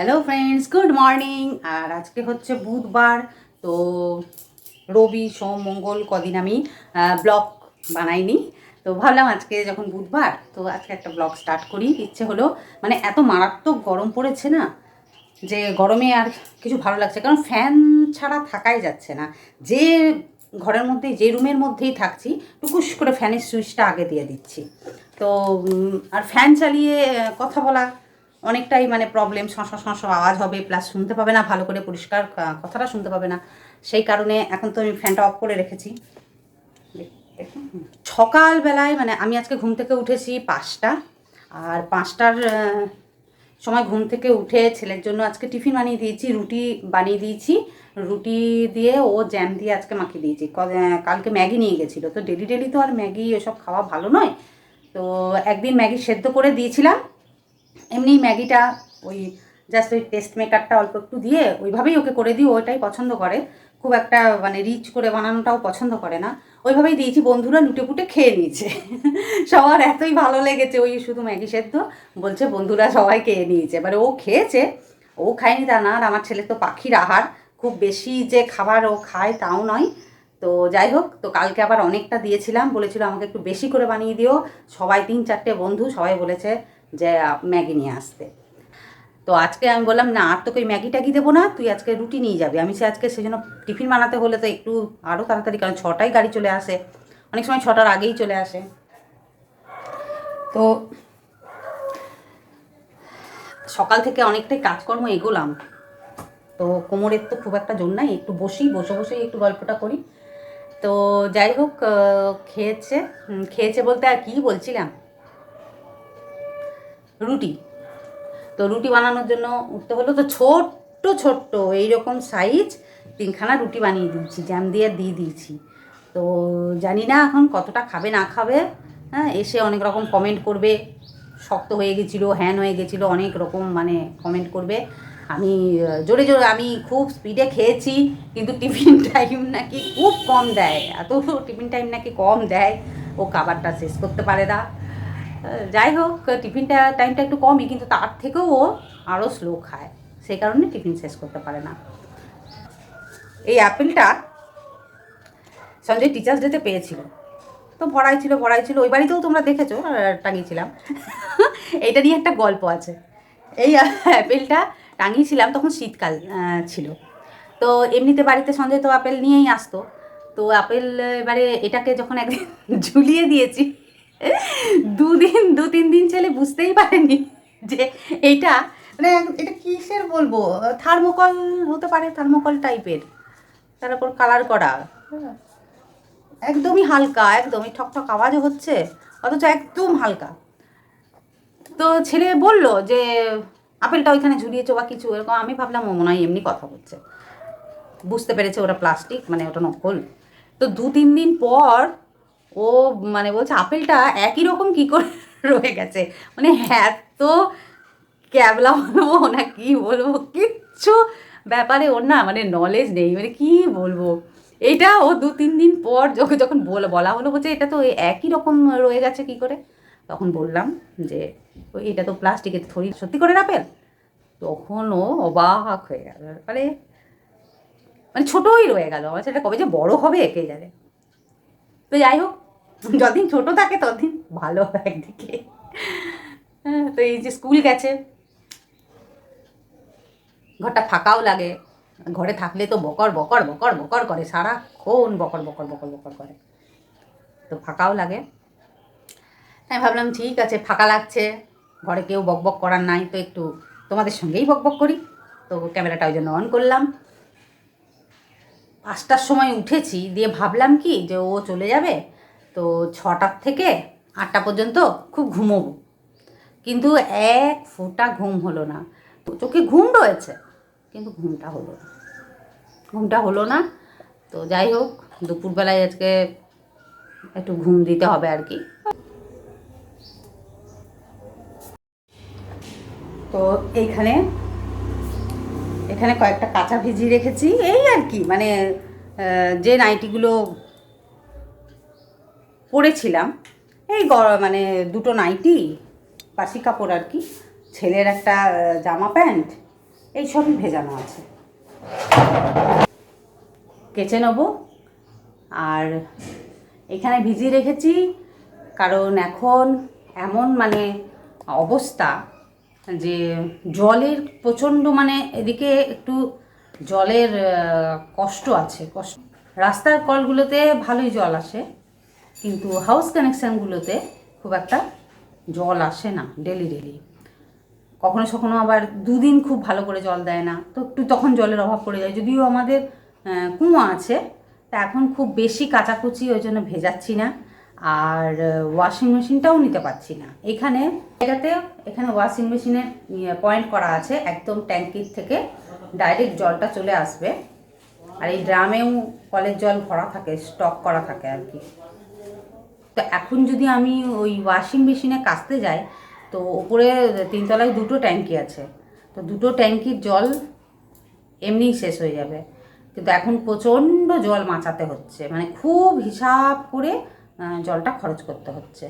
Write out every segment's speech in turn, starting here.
Hello friends good morning আর আজকে হচ্ছে বুধবার, তো রবি, সোম, মঙ্গল কদিন আমি ব্লগ বানাইনি। তো ভাবলাম আজকে যখন বুধবার, তো আজকে একটা ব্লগ স্টার্ট করি। ইচ্ছে হলো মানে এত মারাত্মক গরম পড়েছে না, যে গরমে আর কিছু ভালো লাগছে কারণ ফ্যান ছাড়া থাকাই যাচ্ছে না। যে ঘরের মধ্যে যে রুমের মধ্যেই থাকছি, টুকুস করে ফ্যানের সুইচটা আগে দিয়ে দিচ্ছি। তো আর ফ্যান চালিয়ে কথা বলা অনেকটাই মানে প্রবলেম শস শস আওয়াজ হবে প্লাস শুনতে পাবে না, ভালো করে পরিষ্কার কথাটা শুনতে পাবে না। সেই কারণে এখন তো আমি ফ্যানটা অফ করে রেখেছি। সকালবেলায় মানে আমি আজকে ঘুম থেকে উঠেছি পাঁচটা, আর পাঁচটার সময় ঘুম থেকে উঠে ছেলের জন্য আজকে টিফিন বানিয়ে দিয়েছি, রুটি বানিয়ে দিয়েছি। রুটি দিয়ে ও জ্যাম দিয়ে আজকে মাখিয়ে দিয়েছি। কালকে ম্যাগি নিয়ে গেছিল। তো ডেলি ডেলি তো আর ম্যাগি এসব খাওয়া ভালো নয়। তো একদিন ম্যাগি সেদ্ধ করে দিয়েছিলাম। এমনি ম্যাগিটা ওই জাস্ট ওই টেস্ট মেকারটা অল্প একটু দিয়ে ওইভাবেই ওকে করে দিই ওইটাই পছন্দ করে। খুব একটা মানে রিচ করে বানানোটাও পছন্দ করে না। ওইভাবেই দিয়েছি, বন্ধুরা লুটে পুটে খেয়ে নিয়েছে। সবার এতই ভালো লেগেছে, ওই শুধু ম্যাগি সেদ্ধ। বলছে বন্ধুরা সবাই খেয়ে নিয়েছে। এবারে ও খেয়েছে, ও খায়নি তা না, আর আমার ছেলে তো পাখির আহার। খুব বেশি যে খাবার ও খায় তাও নয়। তো যাই হোক, তো কালকে আবার অনেকটা দিয়েছিলাম, বলেছিল আমাকে একটু বেশি করে বানিয়ে দিও। সবাই তিন চারটে বন্ধু, সবাই বলেছে যে, ম্যাগি নিয়ে আসতে। তো আজকে আমি বললাম, না, আর তোকে ম্যাগি ট্যাগি দেবো না, তুই আজকে রুটি নিয়ে যাবি। আমি সে আজকে সেজন্য টিফিন বানাতে হলে তো একটু আরও তাড়াতাড়ি, কারণ ছটায় গাড়ি চলে আসে। অনেক সময় ছটার আগেই চলে আসে। তো সকাল থেকে অনেকটাই কাজকর্ম এগোলাম। তো কোমরের তো খুব একটা জোর নাই, একটু বসি, বসে বসেই একটু গল্পটা করি। তো যাই হোক খেয়েছে খেয়েছে বলতে আর কী বলছিলাম? রুটি। তো রুটি বানানোর জন্য উঠতে হলো তো ছোট্ট ছোট্ট এইরকম সাইজ তিনখানা রুটি বানিয়ে দিয়েছি জ্যাম দিয়ে দিয়ে দিয়েছি। তো জানি না এখন কতটা খাবে, না খাবে হ্যাঁ এসে অনেক রকম কমেন্ট করবে। শক্ত হয়ে গেছিল, হ্যান হয়ে গেছিল, অনেক রকম মানে কমেন্ট করবে। আমি, জোরে জোরে আমি খুব স্পিডে খেয়েছি, কিন্তু টিফিন টাইম নাকি খুব কম দেয়। এত টিফিন টাইম নাকি কম দেয়, ও খাবারটা শেষ করতে পারে না। যাই হোক, টিফিনটা টাইমটা একটু কমই, কিন্তু তার থেকেও ও আরও স্লো খায়। সেই কারণে টিফিন শেষ করতে পারে না। এই অ্যাপেলটা সঞ্জয় টিচার্স ডেতে পেয়েছিল। তো ভরাই ছিল ভরাই ছিল। ওই বাড়িতেও তোমরা দেখেছ টাঙিয়েছিলাম। এটা নিয়ে একটা গল্প আছে। এই অ্যাপেলটা টাঙিয়েছিলাম তখন শীতকাল ছিল। তো এমনিতে বাড়িতে সঞ্জয় তো আপেল নিয়েই আসতো। তো আপেল এবারে এটাকে যখন একদিন ঝুলিয়ে দিয়েছি দুদিন দু তিন দিন ছেলে বুঝতেই পারেনি যে এইটা মানে এটা কিসের বলব? থার্মোকল হতে পারে, থার্মোকল টাইপের। তার উপর কালার করা। একদমই হালকা, একদমই ঠক ঠক আওয়াজও হচ্ছে, অথচ একদম হালকা। তো ছেলে বলল যে, আপেলটা ওইখানে ঝুলিয়েছো বা কিছু, এরকম আমি ভাবলাম, ও মনে হয় এমনি কথা বলছে। বুঝতে পেরেছে ওটা প্লাস্টিক মানে ওটা নকল। তো দু তিন দিন পর ও মানে বলছে আপেলটা একই রকম কি করে রয়ে গেছে? মানে এত ক্যাবলা বলব না কি বলব? কিচ্ছু ব্যাপারে ওর না মানে নলেজ নেই। মানে কি বলব? এটা ও দু তিন দিন পর যখন যখন বল- বলা হলো বলছে, এটা তো একই রকম রয়ে গেছে কি করে? তখন বললাম যে, "ওই এটা তো প্লাস্টিকের থরি সত্যি করে আপেল? তখন ও অবাক হয়ে গেল। মানে মানে ছোটোই রয়ে গেল। আমার সেটা কবে যে বড় হবে, কে জানে? তো যাই হোক যতদিন ছোট থাকে ততদিন ভালো একদিকে। হ্যাঁ, তো এই যে স্কুল গেছে ঘরটা ফাঁকাও লাগে। ঘরে থাকলে তো বকর বকর বকর বকর করে সারাক্ষণ বকর বকর বকর বকর করে। তো ফাঁকাও লাগে। আমি ভাবলাম ঠিক আছে ফাঁকা লাগছে। ঘরে কেউ বক বক করার নাই তো একটু তোমাদের সঙ্গেই বক বক করি। তো ক্যামেরাটা ওই জন্য অন করলাম। পাঁচটার সময় উঠেছি দিয়ে ভাবলাম কি যে ও চলে যাবে তো ছটার থেকে আটটা পর্যন্ত খুব ঘুমোবো। কিন্তু এক ফোঁটা ঘুম হলো না। চোখে ঘুম রয়েছে, কিন্তু ঘুমটা হলো না। ঘুমটা হলো না। তো যাই হোক, দুপুরবেলায় আজকে একটু ঘুম দিতে হবে আর কি। তো এইখানে, এখানে কয়েকটা কাঁচা ভিজিয়ে রেখেছি। এই আর কি মানে যে নাইটিগুলো পরেছিলাম এই মানে দুটো নাইটি, বাসি কাপড় আর কি, ছেলের একটা জামা প্যান্ট, এই সবই ভেজানো আছে। কেচে নেব। আর এখানে ভিজিয়ে রেখেছি, কারণ এখন এমন মানে অবস্থা যে জলের প্রচণ্ড মানে এদিকে একটু জলের কষ্ট আছে, কষ্ট। রাস্তার কলগুলোতে ভালোই জল আসে। কিন্তু হাউস কানেকশানগুলোতে খুব একটা জল আসে না ডেলি ডেলি কখনো সখনো আবার দুদিন খুব ভালো করে জল দেয় না, তো একটু তখন জলের অভাব পড়ে যায়। যদিও আমাদের কুঁয়া আছে, তা এখন খুব বেশি কাচাকুচি ওই জন্য ভেজাচ্ছি না, আর ওয়াশিং মেশিনটাও নিতে পারছি না। এখানে জায়গাতে এখানে ওয়াশিং মেশিনের পয়েন্ট করা আছে, একদম ট্যাঙ্কির থেকে ডাইরেক্ট জলটা চলে আসবে। আর এই ড্রামেও কলের জল ভরা থাকে স্টক করা থাকে আর কি। তো এখন যদি আমি ওই ওয়াশিং মেশিনে কাচতে যাই, তো ওপরে তিনতলায় দুটো ট্যাঙ্কি আছে। তো দুটো ট্যাঙ্কির জল এমনিই শেষ হয়ে যাবে। কিন্তু এখন প্রচণ্ড জল মাচাতে হচ্ছে। মানে খুব হিসাব করে জলটা খরচ করতে হচ্ছে।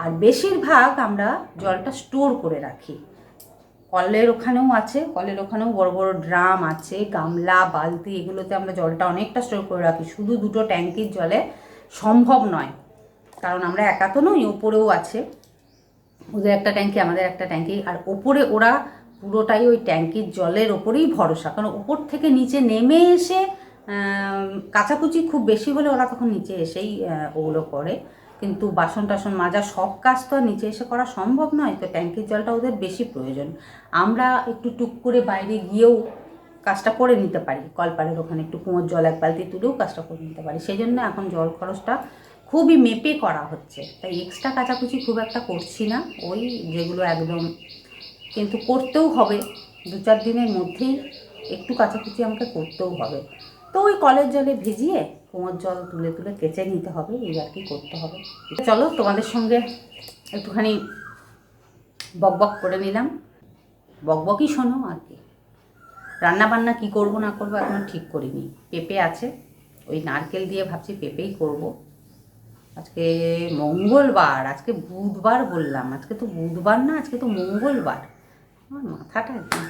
আর বেশিরভাগ আমরা জলটা স্টোর করে রাখি। কলের ওখানেও আছে, কলের ওখানেও বড় বড় ড্রাম আছে, গামলা, বালতি, এগুলোতে আমরা জলটা অনেকটা স্টোর করে রাখি। শুধু দুটো ট্যাঙ্কির জলে সম্ভব নয়। কারণ আমরা একা তো নই, ওপরেও আছে। ওদের একটা ট্যাঙ্কি, আমাদের একটা ট্যাঙ্কি। আর ওপরে ওরা পুরোটাই ওই ট্যাঙ্কির জলের ওপরেই ভরসা। কারণ ওপর থেকে নিচে নেমে এসে কাচাকুচি খুব বেশি হলে ওরা তখন নিচে এসেই ওগুলো করে। কিন্তু বাসন টাসন মাজা সব কাজ তো নিচে এসে করা সম্ভব নয়। তো ট্যাঙ্কির জলটা ওদের বেশি প্রয়োজন। আমরা একটু টুক করে বাইরে গিয়েও কাজটা করে নিতে পারি। কলপালের ওখানে একটু কুয়োর জল এক বালতি তুলেও কাজটা করে নিতে পারি। সেই জন্য এখন জল খরচটা খুবই মেপে করা হচ্ছে। তাই এক্সট্রা কাচাকুচি খুব একটা করছি না। ওই যেগুলো একদম কিন্তু করতেও হবে। দু চার দিনের মধ্যেই একটু কাচাকুচি আমাকে করতেও হবে। তো ওই কলের জলে ভিজিয়ে কুয়োর জল তুলে তুলে কেচে নিতে হবে। এই আর কি করতে হবে। চলো তোমাদের সঙ্গে একটুখানি বকবক করে নিলাম। বকবকই শোনো আর কি। রান্না বান্না কি করব না করব এখনও ঠিক করিনি। পেঁপে আছে। ওই নারকেল দিয়ে ভাবছি পেঁপেই করব। আজকে মঙ্গলবার, আজকে বুধবার বললাম, আজকে তো বুধবার না, আজকে তো মঙ্গলবার। আমার মাথাটা একদম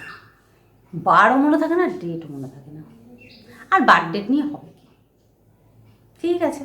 বারও মনে থাকে না ডেট মনে থাকে না। আর বার ডেট নিয়ে হবে ঠিক আছে।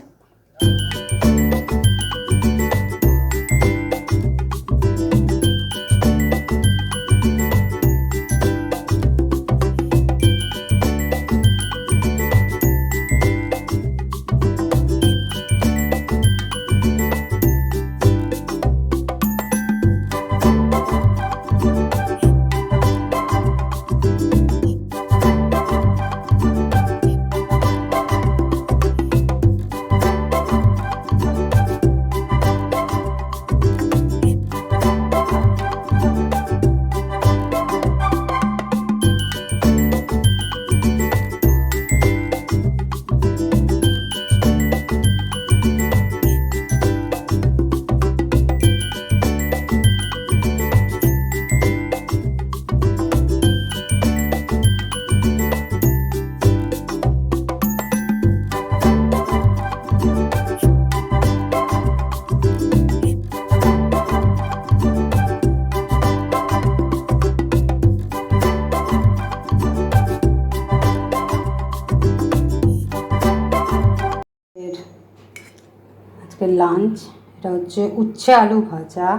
লাঞ্চ এটা হচ্ছে উচ্ছে আলু ভাজা।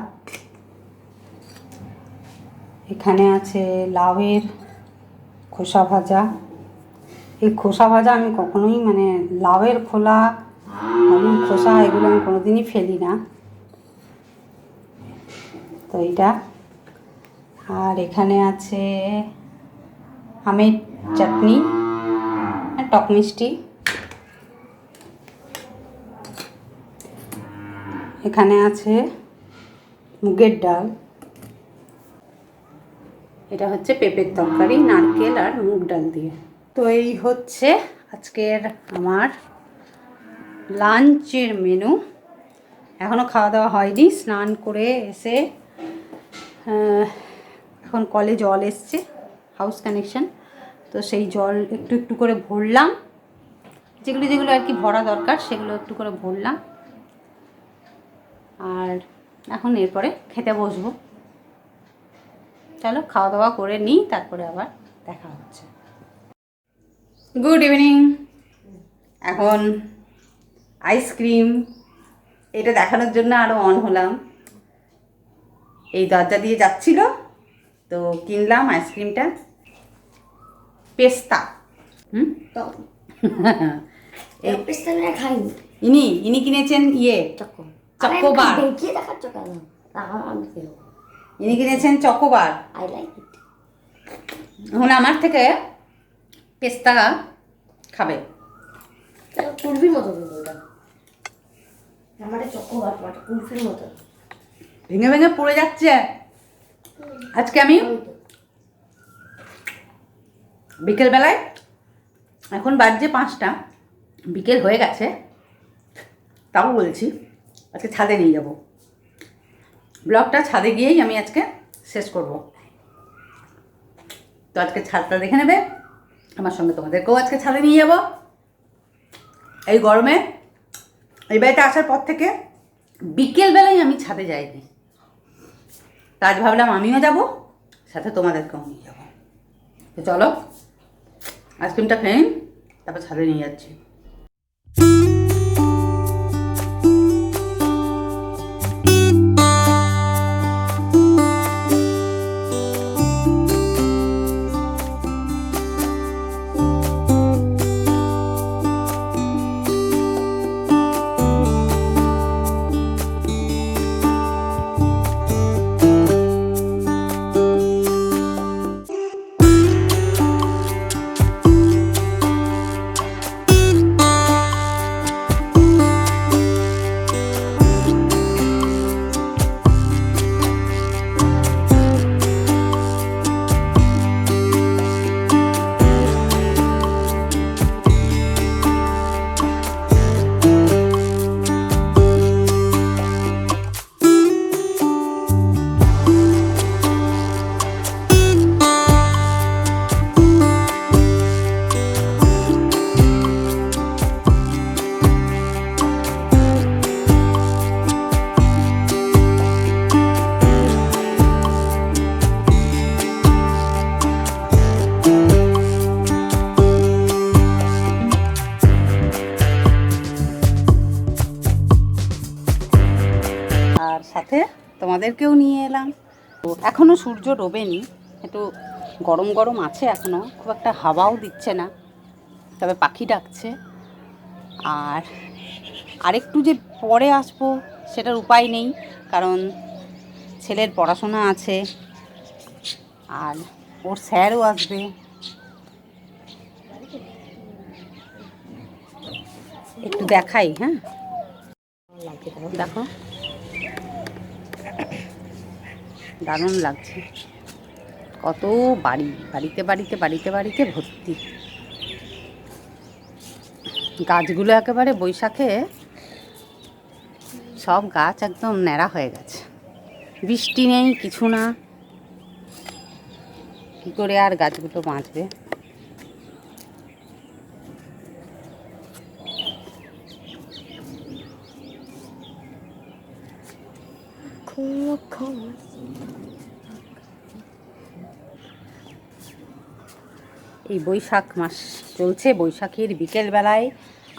এখানে আছে লাউয়ের খোসা ভাজা। এই খোসা ভাজা আমি কখনোই মানে লাউয়ের খোলা, আলুর খোসা এগুলো আমি কোনোদিনই ফেলি না। তো এইটা। আর এখানে আছে আমের চাটনি টক মিষ্টি। এখানে আছে মুগের ডাল। এটা হচ্ছে পেঁপের তরকারি, নারকেল আর মুগ ডাল দিয়ে। তো এই হচ্ছে আজকের আমার লাঞ্চের মেনু। এখনও খাওয়া দাওয়া হয়নি, স্নান করে এসে এখন কলে জল এসছে হাউস কানেকশন তো সেই জল একটু একটু করে ভরলাম। যেগুলো যেগুলো আর কি ভরা দরকার, সেগুলো একটু করে ভরলাম। আর এখন এরপরে খেতে বসবো। চলো খাওয়া দাওয়া করে নিই তারপরে আবার দেখা হচ্ছে। গুড ইভিনিং এখন আইসক্রিম এটা দেখানোর জন্য আরও অন হলাম। এই দরজা দিয়ে যাচ্ছিল তো কিনলাম আইসক্রিমটা পেস্তা। হুম? ইনি ইনি কিনেছেন ইয়ে। চকোবার। দেখিয়ে দেখাচ্ছ কেন? আমার ইনি কিনেছেন চকোবার। আই লাইক ইট এখন আমার থেকে পেস্তা খাবে। কুলফির মতো আমার চকোবার কুলফির মতো। ভেঙে ভেঙে পড়ে যাচ্ছে। আজকে আমি। বিকেলবেলায় এখন বাজছে পাঁচটা বিকেল হয়ে গেছে তাও বলছি। আজকে ছাদে নিয়ে যাব। ব্লগটা ছাদে গিয়েই আমি আজকে শেষ করব। তো আজকে ছাদটা দেখে নেবে। আমার সঙ্গে তোমাদেরকেও আজকে ছাদে নিয়ে যাব। এই গরমে, এই বাড়িতে আসার পর থেকে বিকেলবেলায় আমি ছাদে যাইনি। তা আজ ভাবলাম আমিও যাব, সাথে তোমাদেরকেও নিয়ে যাব। তো চলো আইসক্রিমটা খেয়ে তারপর ছাদে নিয়ে যাচ্ছি। সাথে তোমাদেরকেও নিয়ে এলাম। তো এখনও সূর্য ডোবেনি, একটু গরম গরম আছে এখনও খুব একটা হাওয়াও দিচ্ছে না, তবে পাখি ডাকছে। আর আরেকটু যে পরে আসব সেটার উপায় নেই, কারণ ছেলের পড়াশোনা আছে, আর ওর স্যারও আসবে। একটু দেখাই হ্যাঁ? দেখো। দারুণ লাগছে। কত বাড়ি, বাড়িতে বাড়িতে বাড়িতে বাড়িতে ভর্তি। গাছগুলো একেবারে বৈশাখে সব গাছ একদম ন্যাড়া হয়ে গেছে। বৃষ্টি নেই, কিছু না। কী করে আর গাছগুলো বাঁচবে? বৈশাখ মাস চলছে, বৈশাখীর বিকেলবেলায়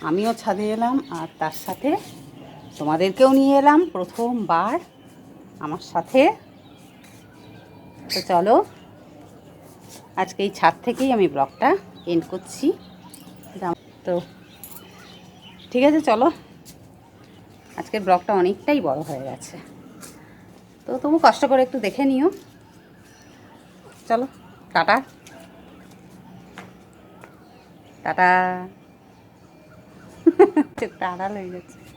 আমিও ছাদে এলাম আর তার সাথে তোমাদেরকেও নিয়ে এলাম প্রথমবার আমার সাথে। তো চলো, আজকে এই ছাদ থেকেই আমি ব্লগটা এন্ড করছি। তো ঠিক আছে, চলো। আজকের ব্লগটা অনেকটাই বড় হয়ে গেছে। তো তবু কষ্ট করে একটু দেখে নিও। চলো, টাটা। টাটা চোখটা আড়াল হয়ে গেছে